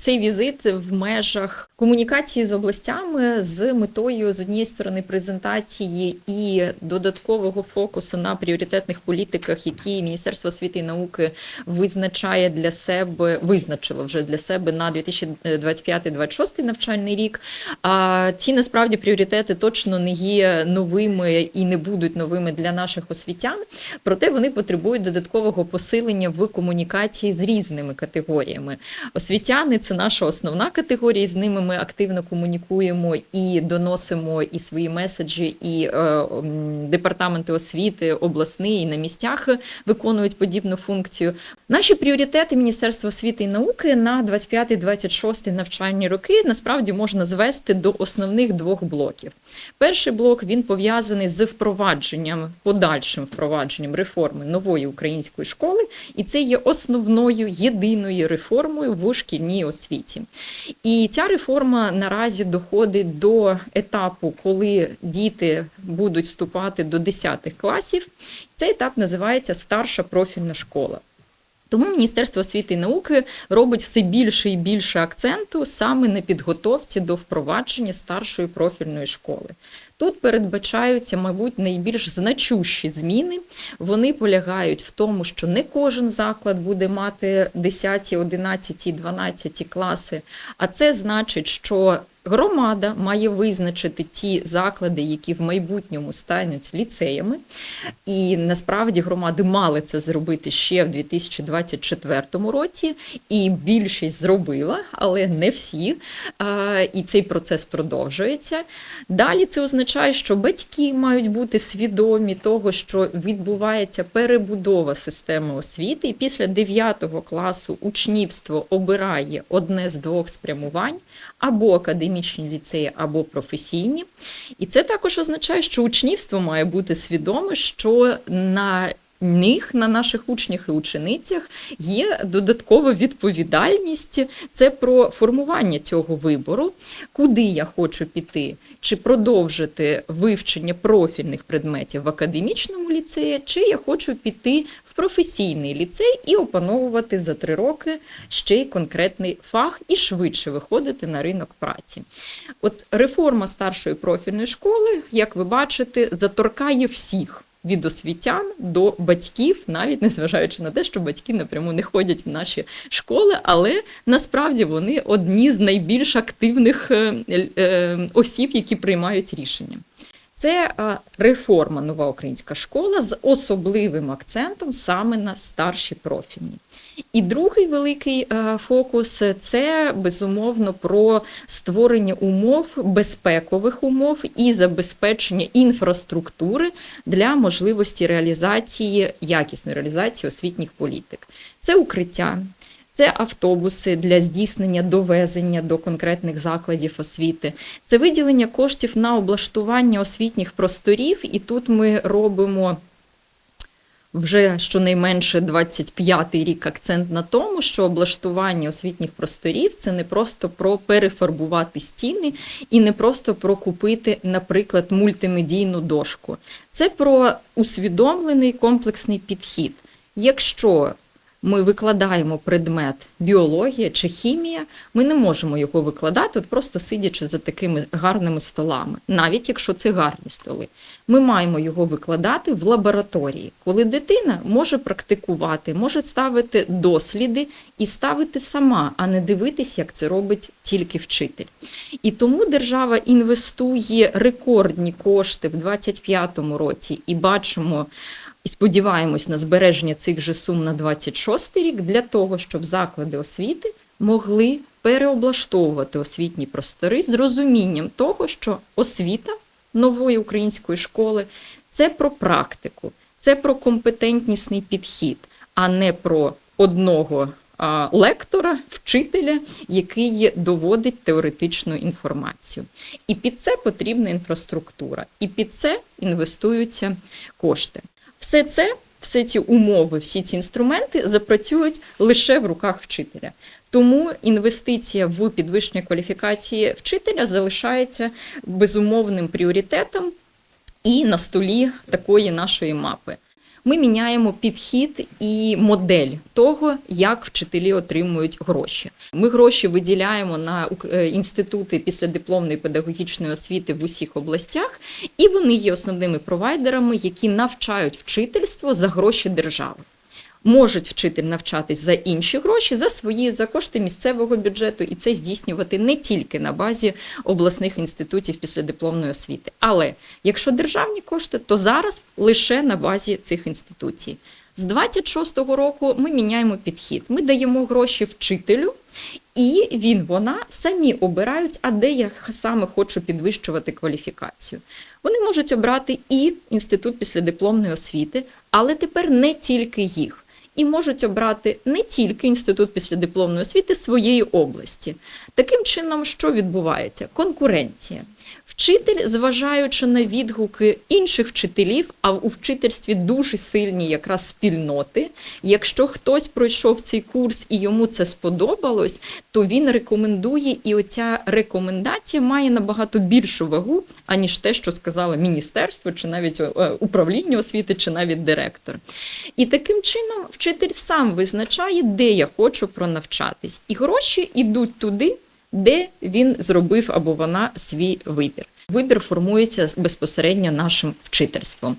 цей візит в межах комунікації з областями з метою з однієї сторони презентації і додаткового фокусу на пріоритетних політиках, які Міністерство освіти і науки визначає для себе, визначило вже для себе на 2025-2026 навчальний рік. А ці насправді пріоритети точно не є новими і не будуть новими для наших освітян. Проте вони потребують додаткового посилення в комунікації з різними категоріями. Освітяни це наша основна категорія. З ними ми активно комунікуємо і доносимо і свої меседжі, і е, департаменти освіти, обласний і на місцях виконують подібну функцію. Наші пріоритети Міністерства освіти і науки на 25-26 навчальні роки насправді можна звести до основних двох блоків. Перший блок він пов'язаний з впровадженням, подальшим впровадженням реформи нової української школи, і це є основною єдиною реформою в шкільній освіті. І ця реформа наразі доходить до етапу, коли діти будуть вступати до 10 класів. Цей етап називається старша профільна школа. Тому Міністерство освіти і науки робить все більше і більше акценту саме на підготовці до впровадження старшої профільної школи. Тут передбачаються, мабуть, найбільш значущі зміни. Вони полягають в тому, що не кожен заклад буде мати 10, 11, 12 класи, а це значить, що громада має визначити ті заклади, які в майбутньому стануть ліцеями. І насправді громади мали це зробити ще в 2024 році, і більшість зробила, але не всі. І цей процес продовжується. Далі це означає, що батьки мають бути свідомі того, що відбувається перебудова системи освіти, і після 9 класу учнівство обирає одне з двох спрямувань або академічні ліцеї, або професійні. І це також означає, що учнівство має бути свідоме, що на них, на наших учнях і ученицях, є додаткова відповідальність. Це про формування цього вибору, куди я хочу піти, чи продовжити вивчення профільних предметів в академічному ліцеї, чи я хочу піти в професійний ліцей і опановувати за три роки ще й конкретний фах і швидше виходити на ринок праці. От реформа старшої профільної школи, як ви бачите, заторкає всіх. Від освітян до батьків, навіть незважаючи на те, що батьки напряму не ходять в наші школи, але насправді вони одні з найбільш активних е, е, осіб, які приймають рішення. Це реформа нова українська школа з особливим акцентом саме на старші профільні. І другий великий е, фокус це безумовно про створення умов, безпекових умов і забезпечення інфраструктури для можливості реалізації якісної реалізації освітніх політик. Це укриття. Це автобуси для здійснення довезення до конкретних закладів освіти, це виділення коштів на облаштування освітніх просторів, і тут ми робимо вже щонайменше 25-й рік акцент на тому, що облаштування освітніх просторів це не просто про перефарбувати стіни і не просто про купити, наприклад, мультимедійну дошку. Це про усвідомлений комплексний підхід. Якщо ми викладаємо предмет біологія чи хімія, ми не можемо його викладати, от просто сидячи за такими гарними столами, навіть якщо це гарні столи. Ми маємо його викладати в лабораторії, коли дитина може практикувати, може ставити досліди і ставити сама, а не дивитись, як це робить тільки вчитель. І тому держава інвестує рекордні кошти в 2025 році і бачимо. І сподіваємось на збереження цих же сум на 26 рік для того, щоб заклади освіти могли переоблаштовувати освітні простори з розумінням того, що освіта нової української школи це про практику, це про компетентнісний підхід, а не про одного лектора, вчителя, який доводить теоретичну інформацію. І під це потрібна інфраструктура, і під це інвестуються кошти. Все це, всі ці умови, всі ці інструменти запрацюють лише в руках вчителя. Тому інвестиція в підвищення кваліфікації вчителя залишається безумовним пріоритетом і на столі такої нашої мапи. Ми міняємо підхід і модель того, як вчителі отримують гроші. Ми гроші виділяємо на е, інститути післядипломної педагогічної освіти в усіх областях, і вони є основними провайдерами, які навчають вчительство за гроші держави. Можуть вчитель навчатись за інші гроші, за свої, за кошти місцевого бюджету, і це здійснювати не тільки на базі обласних інститутів післядипломної освіти. Але якщо державні кошти, то зараз лише на базі цих інституцій. З 26-го року ми міняємо підхід. Ми даємо гроші вчителю, і він, вона самі обирають, а де я саме хочу підвищувати кваліфікацію. Вони можуть обрати і інститут післядипломної освіти, але тепер не тільки їх. І можуть обрати не тільки інститут післядипломної освіти своєї області. Таким чином, що відбувається? Конкуренція. Вчитель, зважаючи на відгуки інших вчителів, а у вчительстві дуже сильні якраз спільноти. Якщо хтось пройшов цей курс і йому це сподобалось, то він рекомендує, і оця рекомендація має набагато більшу вагу, аніж те, що сказало міністерство, чи навіть е, управління освіти, чи навіть директор. І таким чином вчитель сам визначає, де я хочу пронавчатись, і гроші йдуть туди, де він зробив або вона свій вибір. Вибір формується безпосередньо нашим вчительством.